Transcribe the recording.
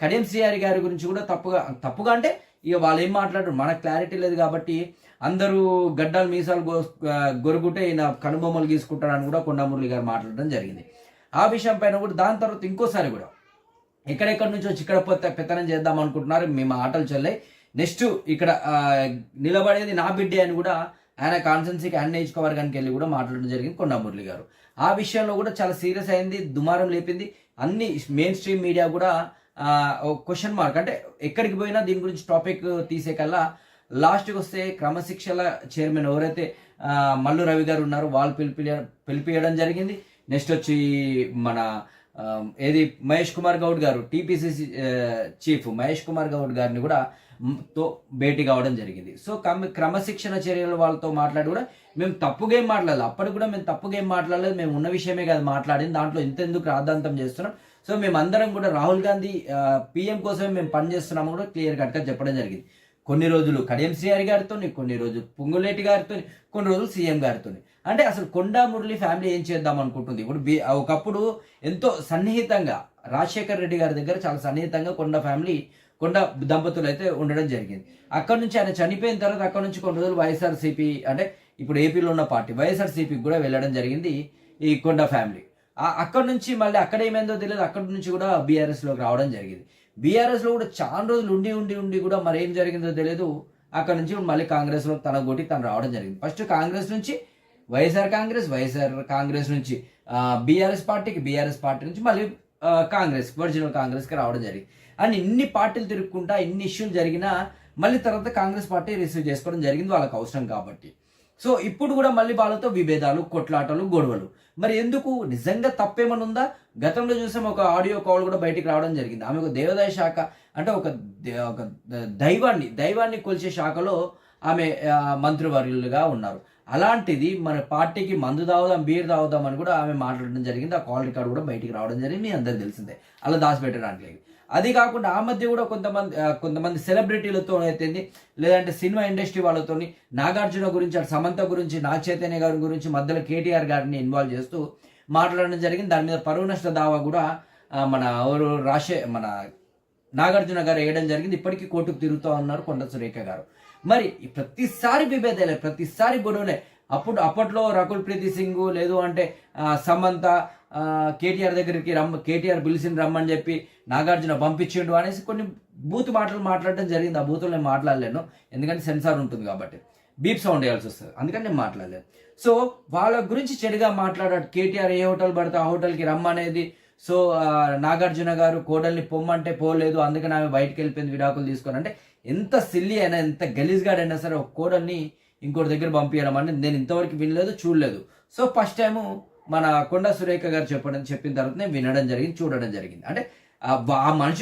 కడియం శ్రీహరి గారి గురించి కూడా తప్పుగా తప్పుగా అంటే ఇక వాళ్ళు ఏం మాట్లాడరు. మనకు క్లారిటీ లేదు కాబట్టి అందరూ గడ్డలు మీసాలు గో గొరుగుంటే ఈయన కనుబొమ్మలు గీసుకుంటారని కూడా కొండమురళి గారు మాట్లాడడం జరిగింది. ఆ విషయం పైన కూడా దాని తర్వాత ఇంకోసారి కూడా ఎక్కడెక్కడి నుంచి వచ్చి ఇక్కడ పోతే పెత్తనం చేద్దాం అనుకుంటున్నారు మేము ఆటలు చెల్లై. నెక్స్ట్ ఇక్కడ నిలబడేది నా బిడ్డే అని కూడా ఆయన కాన్సెన్సీకి ఆయన నియోజకవర్గానికి వెళ్ళి కూడా మాట్లాడడం జరిగింది కొండమురళి గారు. ఆ విషయంలో కూడా చాలా సీరియస్ అయింది దుమారం లేపింది. అన్ని మెయిన్ స్ట్రీమ్ మీడియా కూడా క్వశ్చన్ మార్క్ అంటే ఎక్కడికి పోయినా దీని గురించి టాపిక్ తీసే కల్లా లాస్ట్కి వస్తే క్రమశిక్షల చైర్మన్ ఎవరైతే మల్లు రవి గారు ఉన్నారో వాళ్ళు పిలిపి పిలిపియడం జరిగింది. నెక్స్ట్ వచ్చి మన ఏది మహేష్ కుమార్ గౌడ్ గారు టీపీసీసీ చీఫ్ మహేష్ కుమార్ గౌడ్ గారిని కూడా తో భేటీ కావడం జరిగింది. సో క్రమ క్రమశిక్షణ చర్యలు వాళ్ళతో మాట్లాడి కూడా మేము తప్పుగా ఏం మాట్లాడలేదు. అప్పటికి కూడా మేము తప్పుగా ఏం మాట్లాడలేదు. మేము ఉన్న విషయమే కదా మాట్లాడింది. దాంట్లో ఇంతెందుకు రాద్ధాంతం చేస్తున్నాం. సో మేము అందరం కూడా రాహుల్ గాంధీ పిఎం కోసమే మేము పనిచేస్తున్నాము కూడా క్లియర్ కట్గా చెప్పడం జరిగింది. కొన్ని రోజులు కడియం శ్రీహరి గారితో కొన్ని రోజులు పొంగులేటి గారితో కొన్ని రోజులు సీఎం గారితో అంటే అసలు కొండా మురళి ఫ్యామిలీ ఏం చేద్దాం అనుకుంటుంది? ఇప్పుడు బి ఒకప్పుడు ఎంతో సన్నిహితంగా రాజశేఖర్ రెడ్డి గారి దగ్గర చాలా సన్నిహితంగా కొండ ఫ్యామిలీ కొండ దంపతులు అయితే ఉండడం జరిగింది. అక్కడ నుంచి ఆయన చనిపోయిన తర్వాత అక్కడ నుంచి కొన్ని రోజులు వైఎస్ఆర్సీపీ అంటే ఇప్పుడు ఏపీలో ఉన్న పార్టీ వైఎస్ఆర్సీపీకి కూడా వెళ్ళడం జరిగింది ఈ కొండ ఫ్యామిలీ. అక్కడ నుంచి మళ్ళీ అక్కడ ఏమైందో తెలియదు. అక్కడ నుంచి కూడా బీఆర్ఎస్లోకి రావడం జరిగింది. బీఆర్ఎస్లో కూడా చాలా రోజులు ఉండి ఉండి ఉండి కూడా మరి ఏం జరిగిందో తెలియదు. అక్కడ నుంచి మళ్ళీ కాంగ్రెస్లో తన కొట్టి తను రావడం జరిగింది. ఫస్ట్ కాంగ్రెస్ నుంచి వైఎస్ఆర్ కాంగ్రెస్ వైఎస్ఆర్ కాంగ్రెస్ నుంచి బీఆర్ఎస్ పార్టీకి బీఆర్ఎస్ పార్టీ నుంచి మళ్ళీ కాంగ్రెస్ ఒరిజినల్ కాంగ్రెస్కి రావడం జరిగింది. అని ఇన్ని పార్టీలు తిరుగుకుంటా ఇన్ని ఇష్యూలు జరిగినా మళ్ళీ తర్వాత కాంగ్రెస్ పార్టీ రిసీవ్ చేసుకోవడం జరిగింది వాళ్ళకి అవసరం కాబట్టి. సో ఇప్పుడు కూడా మళ్ళీ వాళ్ళతో విభేదాలు కొట్లాటలు గొడవలు. మరి ఎందుకు? నిజంగా తప్పేమని ఉందా? గతంలో చూసాం ఒక ఆడియో కాల్ కూడా బయటికి రావడం జరిగింది. ఆమె ఒక దేవాదాయ శాఖ అంటే ఒక దే- ఒక దైవాన్ని దైవాన్ని కొలిచే శాఖలో ఆమె మంత్రివర్యులుగా ఉన్నారు. అలాంటిది మన పార్టీకి మందు తాగుదాం బీర్ తాగుదాం అని కూడా ఆమె మాట్లాడడం జరిగింది. ఆ కాల్ రికార్డ్ కూడా బయటికి రావడం జరిగింది. మీ అందరికి తెలిసిందే. అలా దాచిపెట్టడానికి అది కాకుండా ఆ మధ్య కూడా కొంతమంది కొంతమంది సెలబ్రిటీలతో అయితే లేదంటే సినిమా ఇండస్ట్రీ వాళ్ళతో నాగార్జున గురించి అటు సమంత గురించి నా చైతన్య గారి గురించి మధ్యలో కేటీఆర్ గారిని ఇన్వాల్వ్ చేస్తూ మాట్లాడడం జరిగింది. దాని మీద పరువు నష్ట దావా కూడా మన ఎవరు రాశే మన నాగార్జున గారు వేయడం జరిగింది. ఇప్పటికీ కోర్టుకు తిరుగుతూ ఉన్నారు కొండ సురేఖ గారు. మరి ప్రతిసారి విభేదాలే ప్రతిసారి గొడవలే. అప్పుడు అప్పట్లో రకుల్ ప్రీతి సింగ్ లేదు అంటే సమంత కేటీఆర్ దగ్గరికి రమ్మ కేటీఆర్ పిలిచిన రమ్మని చెప్పి నాగార్జున పంపించిండు అనేసి కొన్ని బూత్ మాటలు మాట్లాడడం జరిగింది. ఆ బూతులు నేను మాట్లాడలేను. ఎందుకంటే సెన్సార్ ఉంటుంది కాబట్టి. బీప్ సౌండ్ వేయాల్సి వస్తుంది. అందుకని నేను మాట్లాడలేదు. సో వాళ్ళ గురించి చెడుగా మాట్లాడాడు. కేటీఆర్ ఏ హోటల్ పడితే ఆ హోటల్కి రమ్మనేది. సో నాగార్జున గారు కోడల్ని పొమ్మంటే పోలేదు. అందుకని ఆమె బయటకు వెళ్ళిపోయింది విడాకులు తీసుకొని. అంటే ఎంత సిల్లి అయినా ఎంత గలీజ్గాడైనా సరే ఒక కోడల్ని ఇంకోటి దగ్గర పంపించడం అంటే నేను ఇంతవరకు వినలేదు చూడలేదు. సో ఫస్ట్ టైము మన కొండ సురేఖ గారు చెప్పడం చెప్పిన తర్వాత నేను వినడం జరిగింది చూడడం జరిగింది. అంటే ఆ ఆ మనుషులు